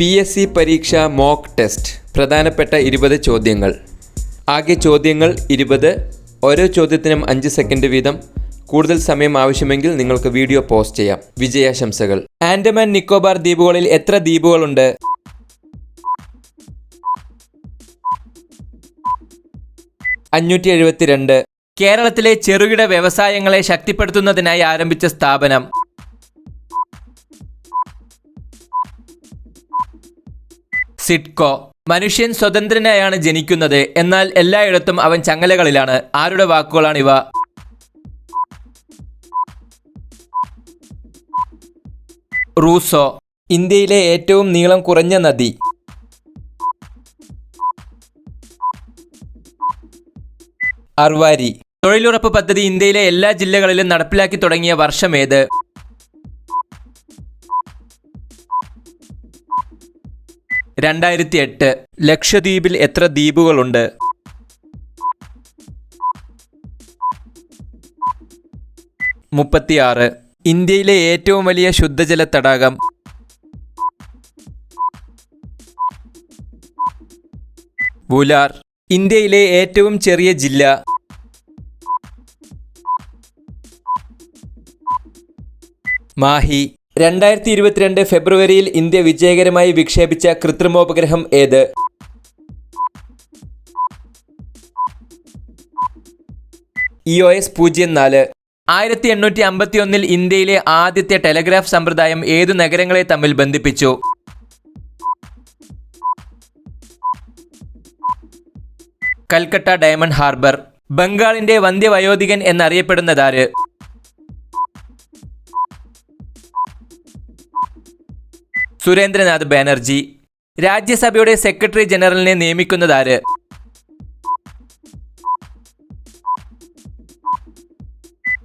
P S C പരീക്ഷ mock test പ്രധാനപ്പെട്ട ഇരുപത് ചോദ്യങ്ങൾ. ആകെ ചോദ്യങ്ങൾ ഇരുപത്. ഓരോ ചോദ്യത്തിനും അഞ്ച് സെക്കൻഡ് വീതം. കൂടുതൽ സമയം ആവശ്യമെങ്കിൽ നിങ്ങൾക്ക് വീഡിയോ പോസ്റ്റ് ചെയ്യാം. വിജയാശംസകൾ. ആൻഡമാൻ നിക്കോബാർ ദ്വീപുകളിൽ എത്ര ദ്വീപുകളുണ്ട്? അഞ്ഞൂറ്റി എഴുപത്തിരണ്ട്. കേരളത്തിലെ ചെറുകിട വ്യവസായങ്ങളെ ശക്തിപ്പെടുത്തുന്നതിനായി ആരംഭിച്ച സ്ഥാപനം. സിഡ്കോ. മനുഷ്യൻ സ്വതന്ത്രനായാണ് ജനിക്കുന്നത്. എന്നാൽ എല്ലായിടത്തും അവൻ ചങ്ങലകളിലാണ്. ആരുടെ വാക്കുകളാണ് ഇവ? റൂസോ. ഇന്ത്യയിലെ ഏറ്റവും നീളം കുറഞ്ഞ നദി. അർവാരി. തൊഴിലുറപ്പ് പദ്ധതി ഇന്ത്യയിലെ എല്ലാ ജില്ലകളിലും നടപ്പിലാക്കി തുടങ്ങിയ വർഷമേത് രണ്ടായിരത്തി എട്ട് ലക്ഷദ്വീപിൽ എത്ര ദ്വീപുകളുണ്ട്? മുപ്പത്തിയാറ്. ഇന്ത്യയിലെ ഏറ്റവും വലിയ ശുദ്ധജല തടാകം? വുലാർ ഇന്ത്യയിലെ ഏറ്റവും ചെറിയ ജില്ല? മാഹി. രണ്ടായിരത്തി ഇരുപത്തിരണ്ട് ഫെബ്രുവരിയിൽ ഇന്ത്യ വിജയകരമായി വിക്ഷേപിച്ച കൃത്രിമോപഗ്രഹം ഏത്? ഇ ഒ എസ് പൂജ്യം നാല്. ആയിരത്തി എണ്ണൂറ്റി അമ്പത്തി ഒന്നിൽ ഇന്ത്യയിലെ ആദ്യത്തെ ടെലഗ്രാഫ് സമ്പ്രദായം ഏതു നഗരങ്ങളെ തമ്മിൽ ബന്ധിപ്പിച്ചു? Calcutta diamond harbour. ബംഗാളിന്റെ വന്ധ്യവയോധികൻ എന്നറിയപ്പെടുന്നതാര്? സുരേന്ദ്രനാഥ് ബാനർജി. രാജ്യസഭയുടെ സെക്രട്ടറി ജനറലിനെ നിയമിക്കുന്നതാര്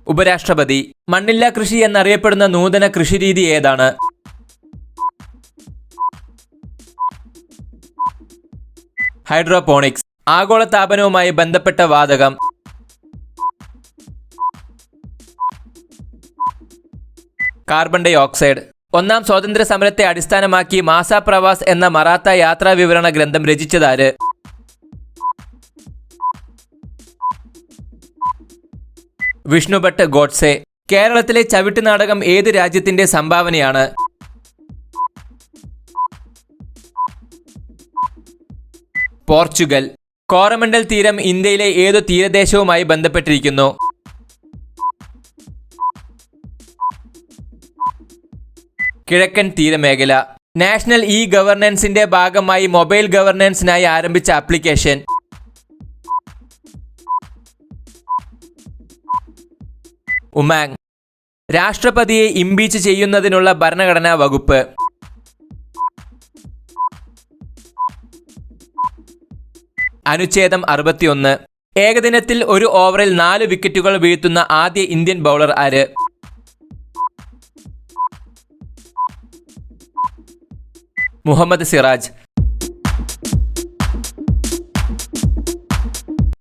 ഉപരാഷ്ട്രപതി. മണ്ണില്ല കൃഷി എന്നറിയപ്പെടുന്ന നൂതന കൃഷിരീതി ഏതാണ്? ഹൈഡ്രോപോണിക്സ്. ആഗോളതാപനവുമായി ബന്ധപ്പെട്ട വാതകം. Carbon dioxide. ഒന്നാം സ്വാതന്ത്ര്യ സമരത്തെ അടിസ്ഥാനമാക്കി മാസ പ്രവാസ് എന്ന മറാത്ത യാത്രാ വിവരണ ഗ്രന്ഥം രചിച്ചതാര്? വിഷ്ണുഭട്ട് ഗോഡ്സെ. കേരളത്തിലെ ചവിട്ട് നാടകം ഏത് രാജ്യത്തിന്റെ സംഭാവനയാണ്? പോർച്ചുഗൽ. കോറമണ്ടൽ തീരം ഇന്ത്യയിലെ ഏതു തീരദേശവുമായി ബന്ധപ്പെട്ടിരിക്കുന്നു. കിഴക്കൻ തീരമേഖല. നാഷണൽ ഇ ഗവർണൻസിന്റെ ഭാഗമായി മൊബൈൽ ഗവർണൻസിനായി ആരംഭിച്ച ആപ്ലിക്കേഷൻ. ഉമാങ്. രാഷ്ട്രപതിയെ ഇംപീച്ച് ചെയ്യുന്നതിനുള്ള ഭരണഘടനാ വകുപ്പ്. അനുച്ഛേദം അറുപത്തിയൊന്ന്. ഏകദിനത്തിൽ ഒരു ഓവറിൽ നാല് വിക്കറ്റുകൾ വീഴ്ത്തുന്ന ആദ്യ ഇന്ത്യൻ ബൗളർ ആര്? മുഹമ്മദ് സിറാജ്.